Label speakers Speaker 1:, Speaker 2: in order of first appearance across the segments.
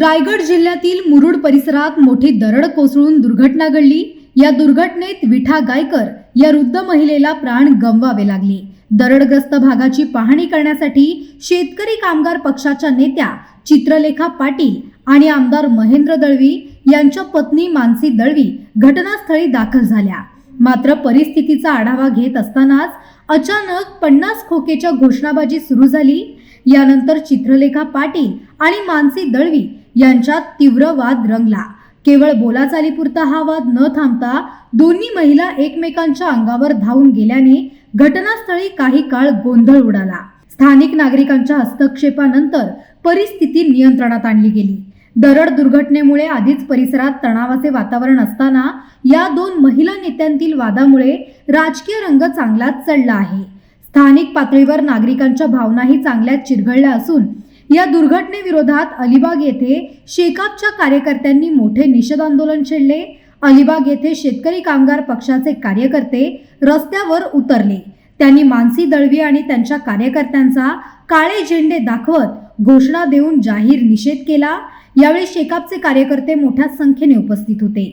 Speaker 1: रायगड जिल्ह्यातील मुरुड परिसरात मोठी दरड कोसळून दुर्घटना घडली. या दुर्घटनेत विठा गायकर या वृद्ध महिलेला प्राण गमवावे लागले. दरडग्रस्त भागाची पाहणी करण्यासाठी शेतकरी कामगार पक्षाच्या नेत्या चित्रलेखा पाटील आणि आमदार महेंद्र दळवी यांच्या पत्नी मानसी दळवी घटनास्थळी दाखल झाल्या. मात्र परिस्थितीचा आढावा घेत असतानाच अचानक पन्नास खोकेच्या घोषणाबाजी सुरू झाली. यानंतर चित्रलेखा पाटील आणि मानसी दळवी यांच्यात तीव्र वाद रंगला. केवळ बोलाचालीपुरता हा वाद न थांबता दोन्ही महिला एकमेकांच्या अंगावर धावून गेल्याने घटनास्थळी काही काळ गोंधळ उडाला. स्थानिक नागरिकांच्या हस्तक्षेपानंतर परिस्थिती नियंत्रणात आणली गेली. दरड दुर्घटनेमुळे आधीच परिसरात तणावाचे वातावरण असताना या दोन महिला नेत्यांतील वादामुळे राजकीय रंग चांगलाच चढला आहे. स्थानिक पातळीवर नागरिकांच्या भावनाही चांगल्याच चिरघळल्या असून या दुर्घटनेविरोधात अलिबाग येथे शेकापच्या कार्यकर्त्यांनी मोठे निषेध आंदोलन छेडले. अलिबाग येथे शेतकरी कामगार पक्षाचे कार्यकर्ते रस्त्यावर उतरले. त्यांनी मानसी दळवी आणि त्यांच्या कार्यकर्त्यांचा काळे झेंडे दाखवत घोषणा देऊन जाहीर निषेध केला. यावेळी शेकापचे कार्यकर्ते मोठ्या संख्येने उपस्थित होते.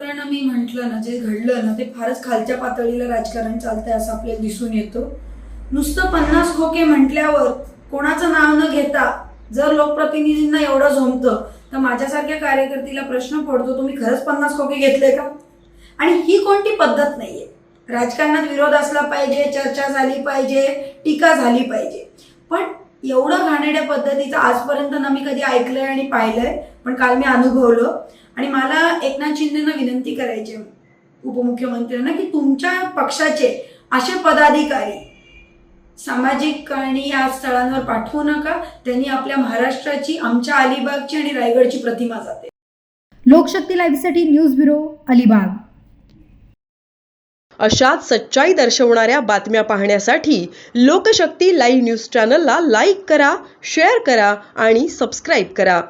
Speaker 2: कारण मी म्हटलं ना जे घडलं ना ते फारच खालच्या पातळीला राजकारण चालतंय असं आपल्याला दिसून येतं. नुसतं पन्नास खोके म्हटल्यावर कोणाचं नाव न घेता जर लोकप्रतिनिधींना एवढं झोमतं तर माझ्यासारख्या कार्यकर्तीला प्रश्न पडतो तुम्ही खरंच पन्नास खोके घेतले का? आणि ही कोणती पद्धत नाहीये? राजकारणात विरोध असला पाहिजे चर्चा झाली पाहिजे टीका झाली पाहिजे. पण एवढं घाणेड्या पद्धतीचं आजपर्यंत ना मी कधी ऐकलंय आणि पाहिलंय पण काल मी अनुभवलं. आणि मला एकनाथ शिंदेना विनंती करायची उपमुख्यमंत्र्यांना की तुमच्या पक्षाचे असे पदाधिकारी सामाजिक आणि या स्थळांवर पाठवू नका. त्यांनी आपल्या महाराष्ट्राची आमच्या अलिबागची आणि रायगडची प्रतिमा जाते.
Speaker 1: लोकशक्ती लाईव्हसाठी न्यूज ब्युरो अलिबाग.
Speaker 3: अशाच सच्चाई दर्शवणाऱ्या बातम्या पाहण्यासाठी लोकशक्ती लाईव्ह न्यूज चॅनलला लाईक करा शेअर करा आणि सबस्क्राईब करा.